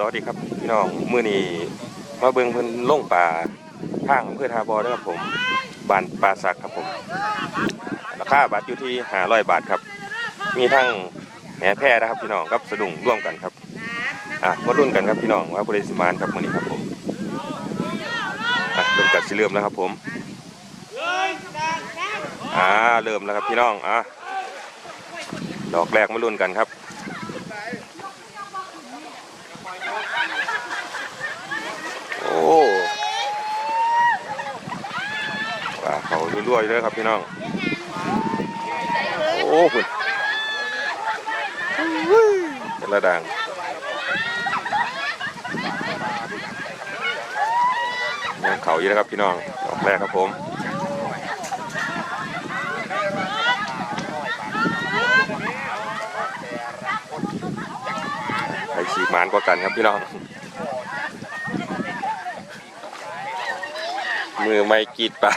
สวัสดีครับพี่น้องมื้อนี้มาเบิ่งเพิ่นลงป่าทางอำเภอทาบอด้อครับผมบ้านป่าสักครับผมราคาบัตรอยู่ที่500บาทครับ มีทั้งแหนแพร่นะครับพี่น้องกับสะดุ้งร่วมกันครับอะมารุ่นกันครับพี่น้องว่าบริสิมานครับมื้อนี้ครับผมอะเริ่มกัดสิเริ่มแล้วครับผมอ่าเริ่มแล้วครับพี่น้องอะดอกแรกมารุ่นกันครับ โอ้ป่าเขารั่วๆอยู่เลยครับพี่น้อง โอ้คุณเป็นระดังยังเขาอยู่นะครับพี่น้องดอกแรกครับผมใครฉีดหมานกว่ากันครับพี่น้อง มือไม่กีดปลา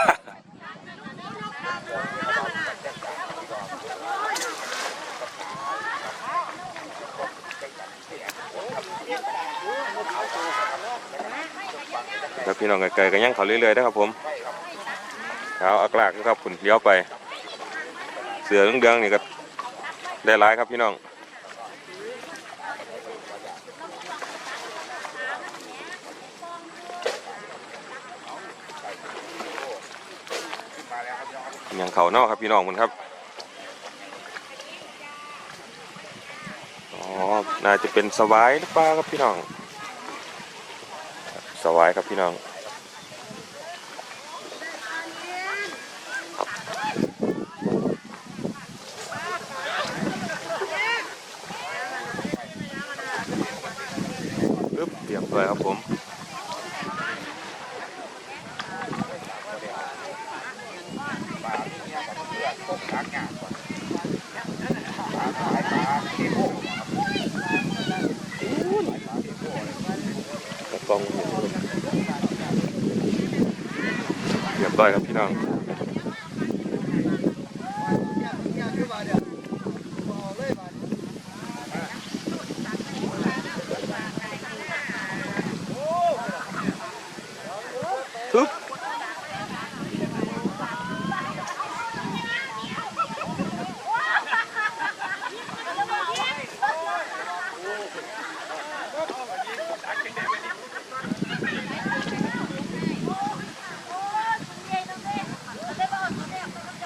ครับพี่น้องไกลๆกันยังเขาเรื่อยๆนะครับผมเท้าอักลากนะครับขุนเลี้ยวไป เสือเดืองนี่ก็ได้ร้ายครับพี่น้อง ย่างเขาเนอกครับพี่น้องมันครับ อ๋อ น่าจะเป็นสวายหรือเปล่าครับพี่น้อง สวายครับพี่น้อง ปึ๊บเตรียมตัวครับผม กระกองเรียบร้อยครับพี่น้อง ปึ๊บ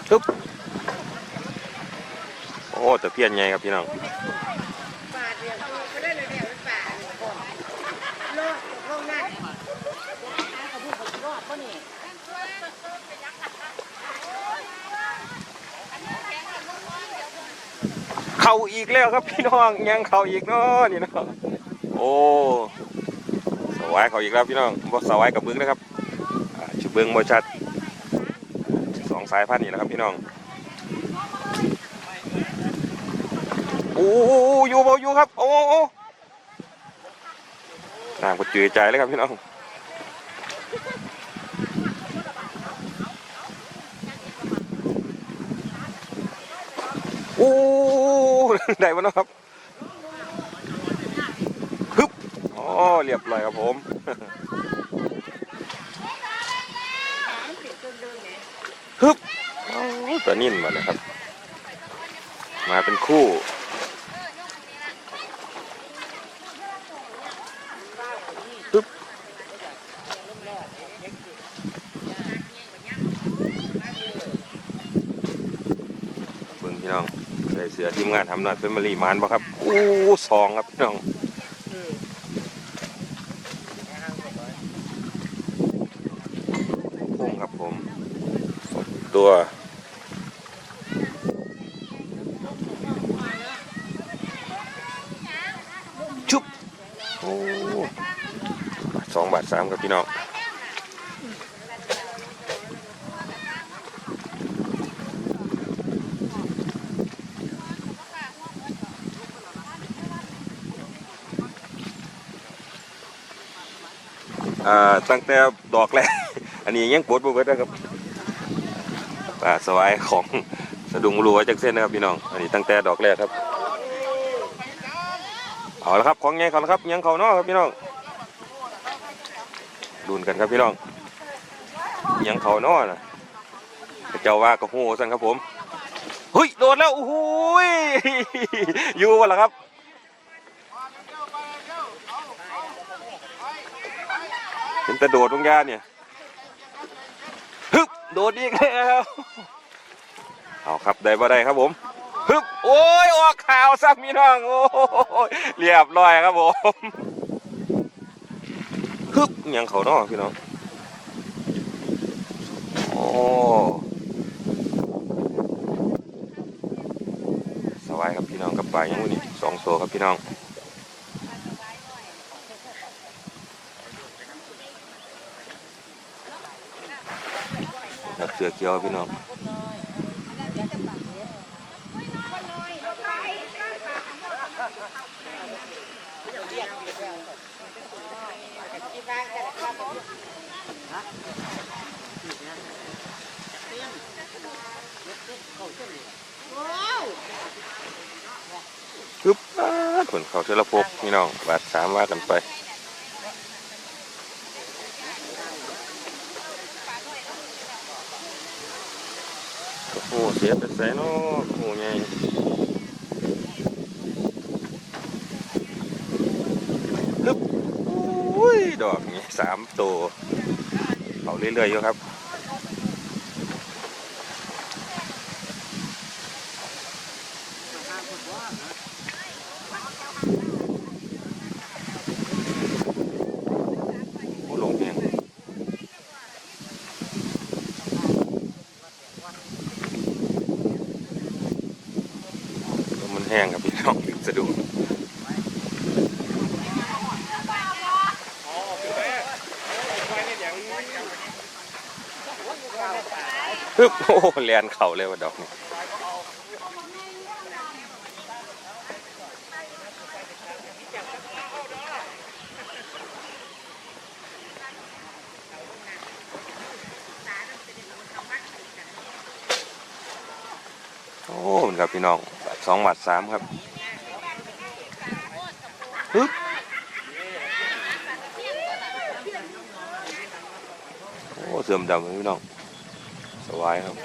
ปึ๊บโอ้แต่เพี้ ยนไงครับพี่น้องป่าเดียวเขาได้เลยเนี่ยเป็นป่าก่อนโลดโลดนั่นเขาพูดเขารอดป่ะนี่เข้าอีกแล้วครับพี่น้องยังเข้าอีกเนาะนี่เนาะโอ้สวายเขาอีกแล้วพี่น้องบ่สวายกับเบิ้งนะครับอ่าชื่อเบิ้งบ่ชัดสองสายพันธุ์นี่แหละครับพี่น้อง โอ้อยู่บ่อยู่ครับ โอ้โอ้น้ำก็จืดใจเลยครับพี่น้องโอ้ได้บ่เนาะครับฮึบอ๋อเรียบร้อยครับผมฮึบตัวนิ่นมาเลยครับ มาเป็นคู่ ปึ๊บเบิ่ง พี่น้องใส่เสือทีมงานทำหน่อยเป็นมารีมานบ่ครับอู้สองครับพี่น้องพุ่งครับผมสองตัวชุบโอ้สองบาทสามครับพี่น้อง ตั้งแต่ดอกแรก อันนี้ยังปวดบ่เบิดนะครับอ่าสวายของสะดุงรัวจากเส้นนะครับพี่น้อง อันนี้ตั้งแต่ดอกแรกครับ เอาละครับของไงเขาละครับยังเขานาะครับพี่น้องดุนกันครับพี่น้องยังเขานาะนะเจ้าว่ากับหูสั่นครับผมเฮ้ยโดดแล้วโอ้โหยอยู่วะล่ะครับ เห็นแต่โดดตรงยาเนี่ยฮึบโดดอีกแล้วเอาครับได้บ่ได้ครับผมฮึบโอ้ยออกข่าวซ้ำพี่น้องโอ้ยเรียบร้อยครับผมฮึบยังเขาเนาะพี่น้องโอ้สบายครับพี่น้องกับปลายังวันนี้สองโซครับพี่น้อง เสือเกียวพี่น้องปึ๊บอ้าผลเขาเทละพกพี่น้องบาทสามว่ากันไป อ้โหเสียไปใส่เนาะโอ้โหไงลึบอุ้ย ดอกนี้สามตัวเอาเรื่อยๆอยู่ครับ โอ้ลงแห้งลมมันแห้งครับพี่น้องถึงสะดุ้งฮึบโอ้แลนเขาเลยว่าดอกนี้โอ้มันครับพี่น้องสองบาทสามครับฮึบโอ้เสื่อมดำพี่น้อง สบายครับ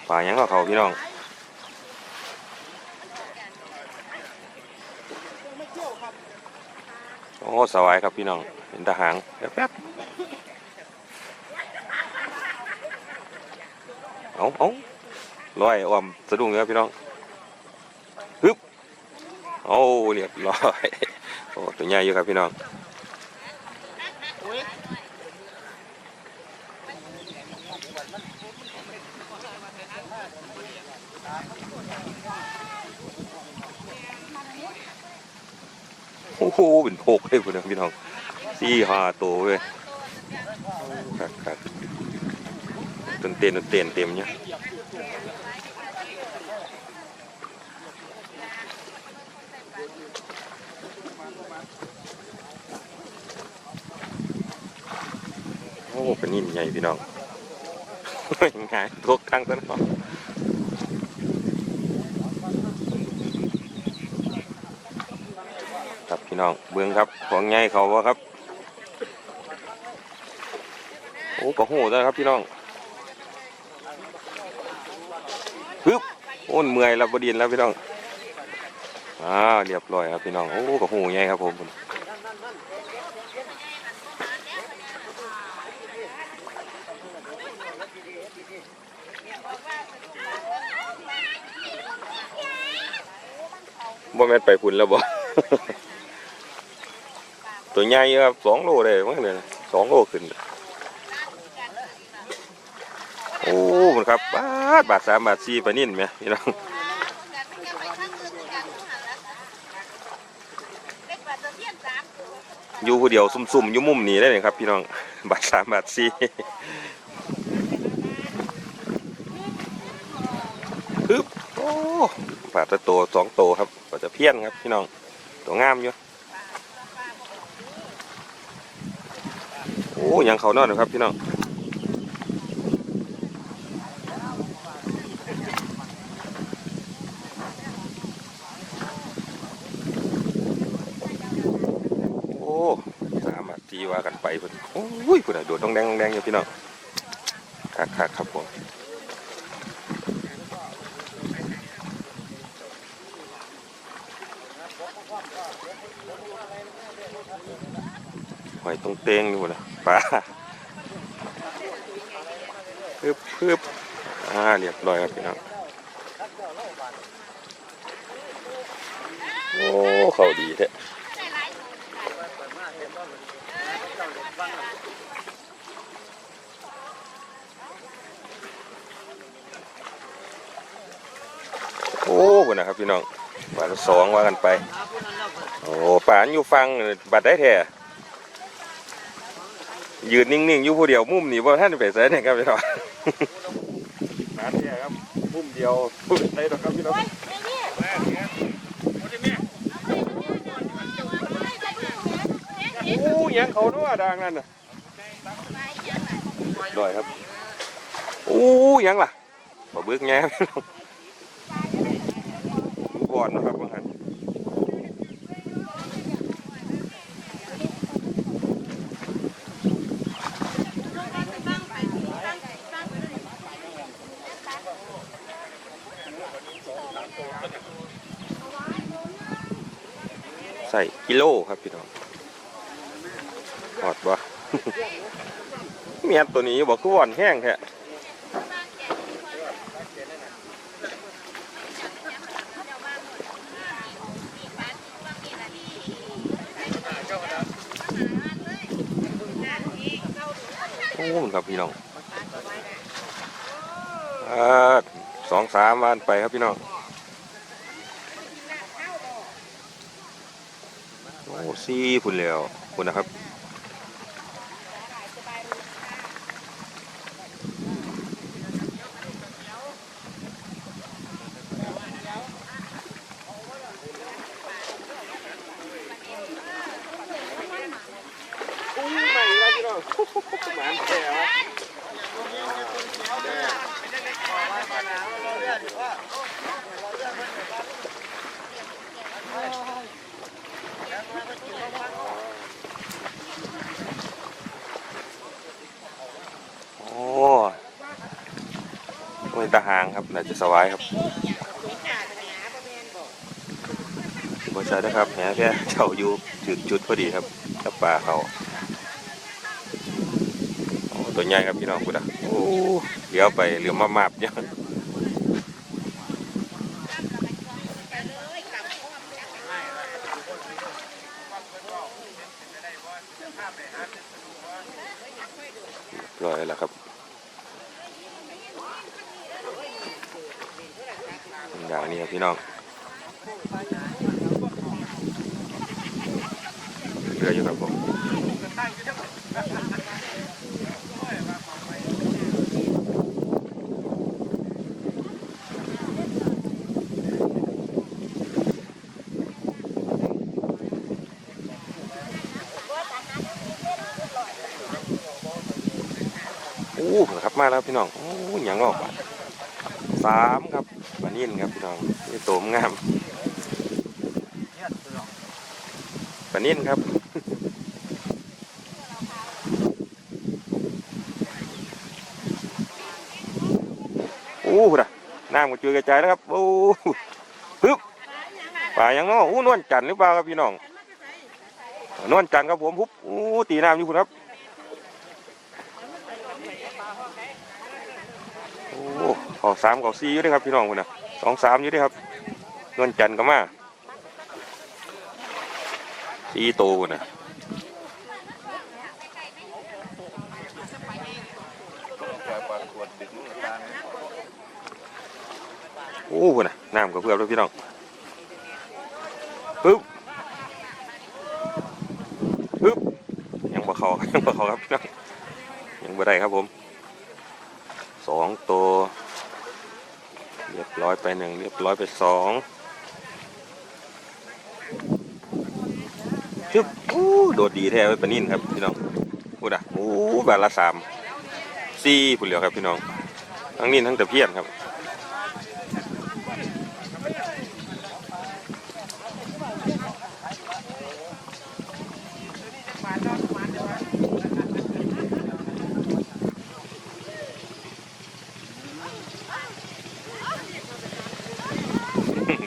ป่า ยังก็เขาพี่น้องโอ้สวายครับพี่น้องเห็นทหารแป๊บๆเอาเอาร้อยอ้อมสะดุ้งเลยครับพี่น้องฮึบโอ้เรียบร้อยโอ้ตัวใหญ่อยู่ครับพี่น้อง โอ้โหเป็นโพกเลยคุณพี่น้องสี่ห้าตัวเว้ยครับครับต้นเต้นต้นเต้นเต็มเนี่ยโอ้เป็นนิ่มใหญ่พี่น้องง่ายทุกครั้งต้นหอม ครับพี่ น้องเบื้องครับของไงเขาวะครับ โอ้ก็โหได้ครับพี่น้องฮึบโอ้นเมื่อยแล้วบดินแล้วพี่น้องอ่าเรียบร้อยครับพี่น้องโอ้ก็โหไงครับผมบ่แม่นไปพุ่นแล้วบ่ ตัวใหญ่ครับสองโลเลยมั้งเลยนะสองโลขึ้น โอ้มันครับบาทบาทสามบาทสี่ปนิ่นไหมพี่น้องอยู่ผู้เดียวซุ่มๆอยู่มุมนี้ได้เลยครับ พี่น้องบาทสามบาทสี่ฮึบโอ้ปลาตะโตสองโตครับปลาจะเพี้ยนครับพี่น้องตัวงามอยู่ อ้ยังเขานอนอยู่ครับพี่น้องโอ้สามาทีว่ากันไปพิ่นโอ้ยคุณอะโดดต้องแดงต้องแดงอยู่พี่น้องคักคักครับผมหอยตรงเตงนี่หมดเลย ปลาพึบพึบอ่าเรียบร้อยครับพี่น้องโอ้เขาดีแท้โอ้คุณนะครับพี่น้องบาทละสองว่ากันไป โอ้ป่านอยู่ฟังบัดได้แท้ ยืนนิ่งๆอยู่ผู้เดียวมุมนี่ว่าท่านไปใส่เนี่ยครับพี่น้องป่านเนี่ยครับมุมเดียวมุมไหนหรอกครับพี่น้องโอ้ยังเขาด้วยดังนั่นน่ะดอยครับโอ้ยังล่ะบ่เบิกแง่พี่น้อง ก่อนนะครับบางท่าน ใส่กิโลครับพี่น้องหอดบ่เมียตัวนี้บอกคือหวานแห้งแท้โอ้มันครับพี่น้องอ่าสองสามวันไปครับพี่น้อง โอ้ ซี่พุ่นแล้วพุ่นนะครับ อุ้ยใหม่แล้วพี่น้องหมานแก่วะโอ้ไม่ ตาหางครับน่าจะสวายครับบริษัทนะครับแหมแค่เจ้าอยู่จุดจุดพอดีครับกับปลาเขาตัวใหญ่ครับพี่น้องกูนะโอ้เลี้ยวไปเหลือมามาบเนี่ยลอยแล้วครับ อย่างนี้ครับพี่น้องเรืออยู่ครับผมโอ้ครับมาแล้วพี่น้องโอ้ยังออกมาสามครับ ปลานิ่นครับพี่น้องนี่โตมงามปลานิ่นครับโอ้โหนะน้ำก็เจือกระจายแล้วครับโอ้ฮึบป่ายังเนาะโอ้นวลจันทร์หรือเปล่าครับพี่น้องนวลจันทร์ครับผมปุ๊บโอ้ตีน้ำอยู่คุณครับโอ้ขอสามขอสี่อยู่ด้วยครับพี่น้องคุณนะ สองสามอยู่ด้วยครับนวลจันทร์ก็มาสี่โตวนะโอ้พุ่นะน้ำกับเพื่อนด้วยพี่น้องปึ๊บปึ๊บยังบ่เขายังบ่เขาครับพี่น้องยังบ่ได้ครับผมสองตัว เรียบร้อยไปหนึ่งเรียบร้อยไปสองจึ๊บอู้โดดดีแท้ไว้ปนิ่นครับพี่น้องพูดอะโอ้บาทละสามสี่ผุนเหลียวครับพี่น้องทั้งนิ่นทั้งตะเพียนครับ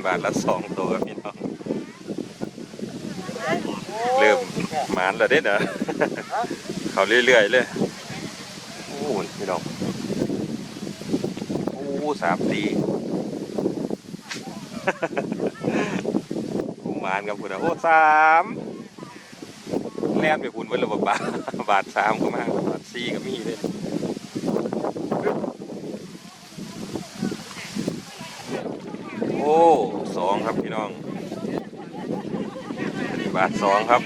บาทละสองตัวพี่น้องเริ่มหมานแล้วเด้เด้อเขาเรื่อยๆเลยโอ้พี่น้องโอ้สามตีกูหมานกับคุณนะโอ้สามแล่นไปคุณไว้ระบบบาทบาทสามก็มาบาทสี่ก็มีเลย โอ้สอง ครับพี่น้องบาทสองครับ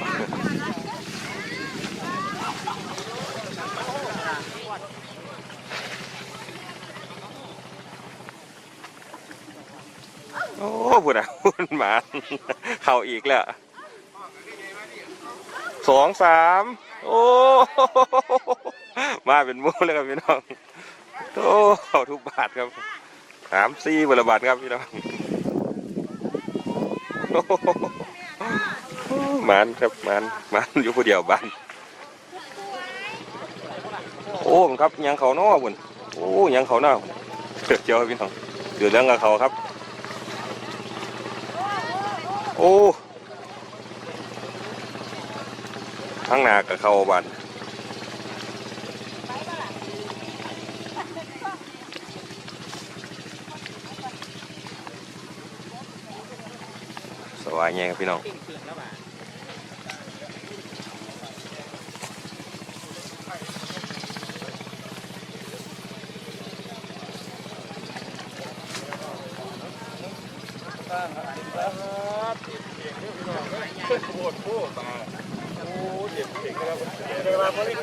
โอ้พูดอะพูดหมาเข้าอีกแล้วสองสามโอ้มาเป็นมูเลยครับพี่น้องโอ้ทุกบาทครับสามสี่บาทละบาทครับพี่น้อง หมานครับหมานหมานอยู่ผู้เดียวบ้านโอ้มครับยังเขานอบุญโอ้ยังเขาหน้าเดือดเจียวพี่น้องเดือดเรื่องกับเขาครับ โอ้ข้างหน้ากับเขาบ้านสวาย แยงครับพี่น้อง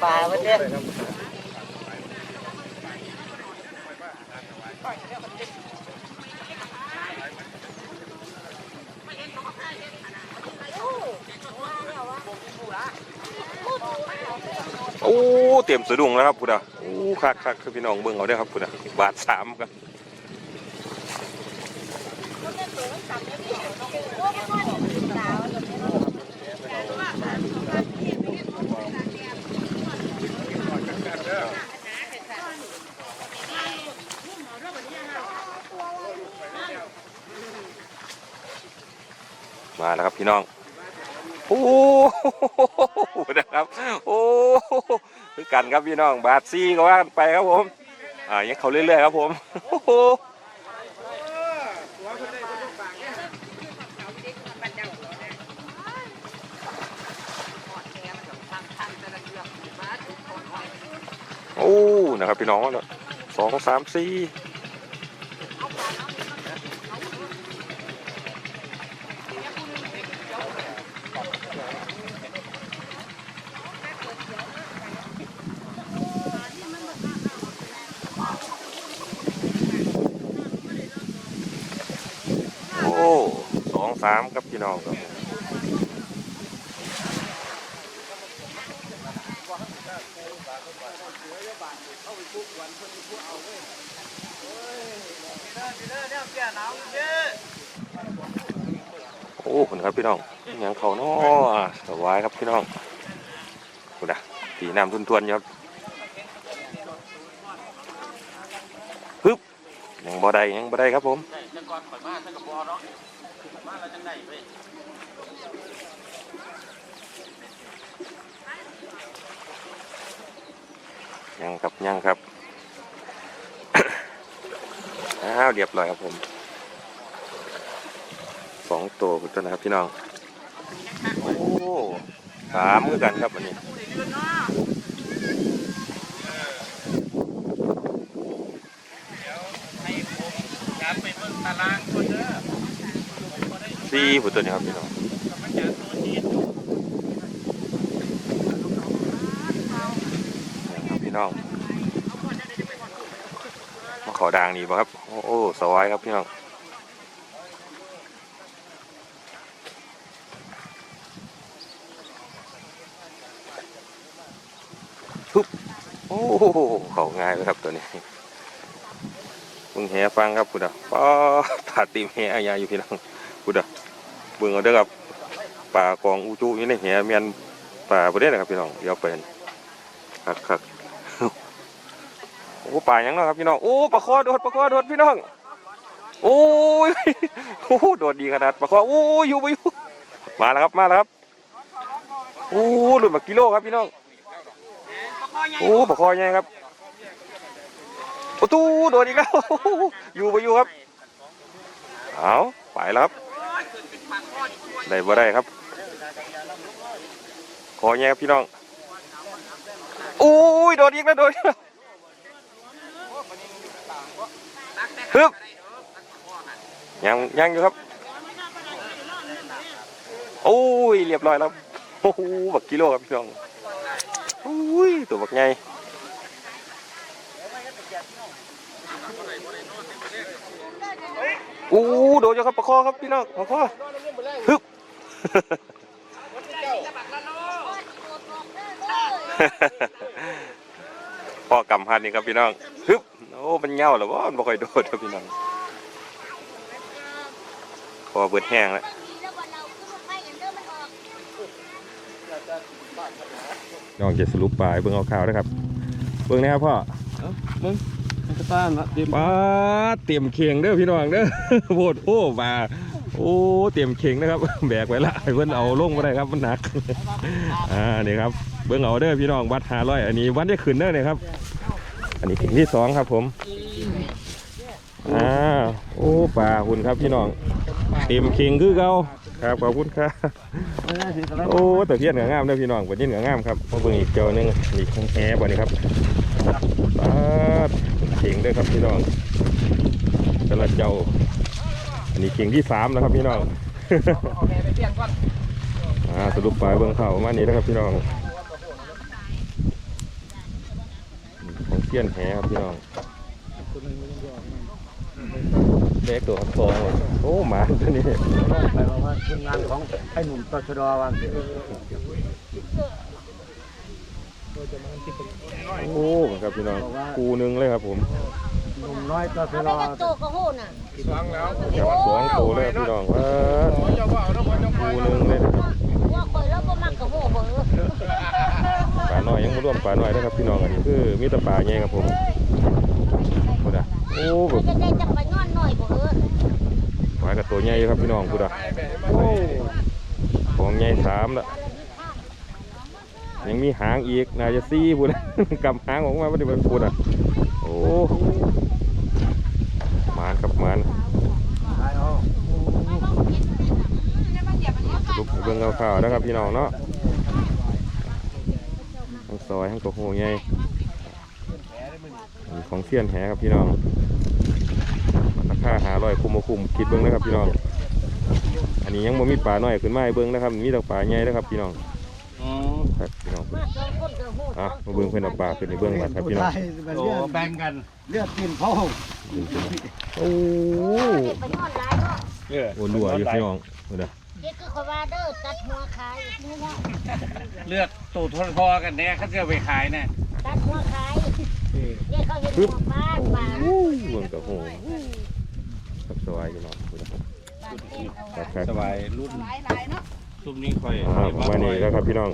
ปลาวันเนี้ย โอ้ เตรียมสะดุ้งแล้วครับพุทธะโอ้คักคักคือพี่น้องเบิ่งเอาเด้ครับพุทธะบาทสามครับมาแล้วครับพี่น้อง โอ้โหนะครับโอ้คือกันครับพี่น้องบาทซีก็ว่ากันไปครับผมอ่ายังเขาเรื่อยๆครับผมโอ้โหโอ้นะครับพี่น้องสองสามสี่โอ้ สองสามครับพี่น้องครับโอ้คุณครับพี่น้องอยังเขาเนาะสบายครับพี่น้องคุณนะตีน้ำทุนทวนครับฮึบยังบ่ได้ยังบ่ได้ครับผมแต่ก่อนข่อย มาถ้ากับบอเนาะมาแล้วจังไดเว้ยยังครับยังครับอ้าวเรียบร้อยครับผมสองตัวคุณต้นนะครับพี่น้อง โอ้สามคือกันครับอันนี้ให้ผมย้ำไปเบิ่งตารางคนเด้อ สี่ผู้ตัวนี้ครับพี่น้องมารตัวนี้ครับพี่น้องมาขอดังดีป่ะครับ โอ้โอสวายครับพี่น้องทุบโอ้โหเขาง่ายเลยครับตัวนี้มึงแหฟังครับคุณอะป้าถาตีมแหอายาอยู่พี่น้องคุณอะ บิ่งเอาเด้อครับป่ากองอูจูอยู่ในแหเมียนป่าประเด็นนะครับพี่น้องเดี๋ยวเป็นครับครับโอ้ป่ายังเนาะครับพี่น้องโอ้ปลาคอโดดปลาคอโดดพี่น้องโอ้ยโอ้โดดดีขนาดปลาคอโอ้ยอยู่ไปอยู่มาแล้วครับมาแล้วครับโอ้หลุดมากิโลครับพี่น้องโอ้ปลาคอใหญ่ครับโอ้ตู้โดดอีกแล้วอยู่ไปอยู่ครับ เอาไปแล้วครับ ได้บ่ได้ครับคอใหญ่ครับพี่น้องโอ้ยโดดอีกแล้วโดดอีกแล้วฮึบยังยังอยู่ครับโอ้ยเรียบร้อยแล้วโอ้โหบักกิโลครับพี่น้องโอ้ยตัวบักใหญ่โอ้โดนอยู่ครับปลาคอครับพี่น้องปลาคอฮึบ พ่อกำพันนี่ครับพี่น้องฮึบโอ้มันเหงาแล้วว่ามันบ่ค่อยโดดครับพี่น้องพอเบิดแห้งแล้วน้องจะสรุปปลายเบิ่งเอาข่าวนะครับ เบิ่งนะครับพ่อมึงกระต้านละเดี๋ยวปลาเตรียมเข่งเด้อพี่น้องเด้อโพดโอ้ปลา โอ้เตรียมเข่งนะครับ แบกไว้ละเพิ่นเอาลงมาได้ครับมันหนักอ่านี่ครับเบิ่งเอาเด้อพี่น้องวัดหาร้อยอันนี้วัดได้ขึ้นเด้อเนี่ยครับ อันนี้เข่งที่สองครับผมอ่าโอ้ปลาคุณครับพี่น้องเต็มเข่งคือเก่าครับขอบคุณครับโอ้แต่เพี้ยนกับงามเด้อพี่น้องปลาจิ้นกับงามครับมาเบิ่งอีกเจ้าหนึงนี่ของแหบ่นี่ครับปลาเข่งเด้อครับพี่น้องแต่ละเจ้า อันนี้เข่งที่สามแล้วครับพี่น้องอ่าสรุปปลายเบื้องเขาประมาณนี้นะครับพี่น้องของเสี้ยนแหครับพี่น้องเล็กตัวครับทองโอ้หมาตัวนี้ไปบอกว่าทีมงานของไอ้หนุ่มตชดวันโอ้ครับพี่น้องคูหนึงเลยครับผม หนุ่มน้อยตชเอาดไปกระโจกกระโหน่ะครับสองตัวเลยครับพี่น้องว้าคูหนึงเลยนะครับว่าคอยแล้วก็มักกระโหเบอร์ปลาน้อยยังไม่ร่วมปลาน้อยนะครับพี่น้องอันนี้คือมีแต่ปลาใหญ่ครับผมพูดอะโอ้แบบจะได้จับไปงอนหน่อยเบอร์หมายกับตัวใหญ่อยู่ครับพี่น้องพูดอะโอ้ของใหญ่สามละยังมีหางอีกน่าจะซี่พูดกำหางออกมาไม่ได้เป็นพูดอะโอ้หมานครับหมาน ลุกเบื้องข่าวๆนะครับพี่น้องเนาะทั้งซอยทั้งกระโหงใหญ่อันนี้ของเสี้ยนแหครับพี่น้องราคาหาร้อยคุมบ่คุมคิดเบิ้งนะครับพี่น้อง อันนี้ยังบ่มีปลาน้อยขึ้นมาให้เบิ้งนะครับ มีแต่ปลาใหญ่นะครับพี่น้องครับพี่น้องมาสองคนกระโหอะมาเบิ่งเพิ่นเอาปลาขึ้นในเบิ่งบัดครับพี่น้องโอ้แบ่งกันเลือดกินพ่อโอ้เด็กไปงอนหลายเนาะโหรัวอยู่พี่น้องเด้อ เด็กคือคอยว่าเด้อตัดหัวขายนี่นะเลือดตูดทนพอกันเนี่ยเขาจะเอาไปขายเนี่ยตัดหัวขายเด็กเขาเห็นหัวปลาปลาโอ้ยเบิ่งกระโหครับสบายพี่น้องครับครับสบายรุ่นซุมนี้ค่อยอ่าประมาณนี้แล้วครับพี่น้อง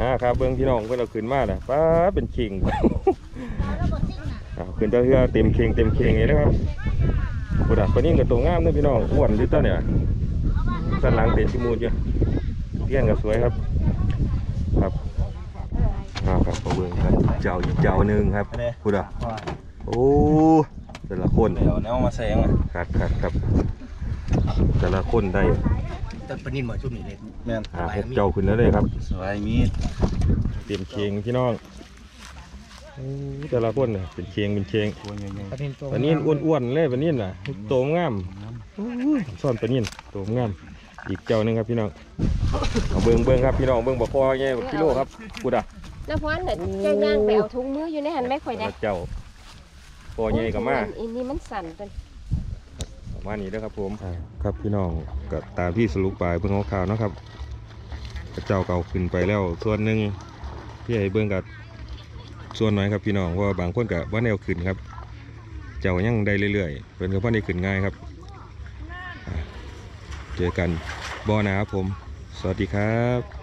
อ่าครับเบิ่งพี่น้องเพิ่นเอาขึ้นมาน่ะป้าเป็นขิงแล้วบ่ซิ่งน่ะอ่าขึ้นเจ้าเทือเต็มเข่งเต็มเข่งเลยนะครับบุดาปานนี้ก็ตัวงามเด้อพี่น้องอ้วนดิต้าเนี่ย สันหลังเป็นชิมูดอยู่เลี้ยงก็สวยครับ ครับอ่าครับมาเบิ่งกันเจ้าอีกเจ้าหนึงครับบุดาโอ้แต่ละคนเดี๋ยวเนี่ยเอามาแซงอะครับครับครับแต่ละคนได้แต่ปนินหมอชุ่มนี่เลยอม่นอ่าหกเจ้าขึ้นแล้วเลยครับสบายมีดเตรียมเคียงพี่น้องโอ้แต่ละคนน่ะเป็นเคียงเป็นเคียงตัวใหญ่ปลานินตัวปลานิ่นอ้วนๆเลยปลานิ่นน่ะโตงามซ่อนปลานิ่นโตงาม อีกเจ้าหนึงครับพี่น้องเอาเบิ้งเบิ้งครับพี่น้องเบิ้งบ่คอไงบักกิโลครับกูดอะน้าพรน่ะเจ้าย่างไปเอาถุงมืออยู่ในหันไม่ค่อยแต่ได้ละเจ้าคอใหญ่กับมาอันนี้มันสั่นเป็นประมาณนี้เด้อครับผมครับพี่น้องก็ตามที่สรุปไปเบิ่งข่าวๆเนาะครับกระเจ้าเก่าขึ้นไปแล้ว ส่วนหนึ่งพี่ไอ้เบิ่งกับส่วนน้อยครับพี่น้องเพราะว่าบางคนกับว่าแนวขึ้นครับ เจ้ายังได้เรื่อยๆเป็นกับว่าได้ขึ้นง่ายครับอ่า เจอกันบ่อนะครับผม สวัสดีครับ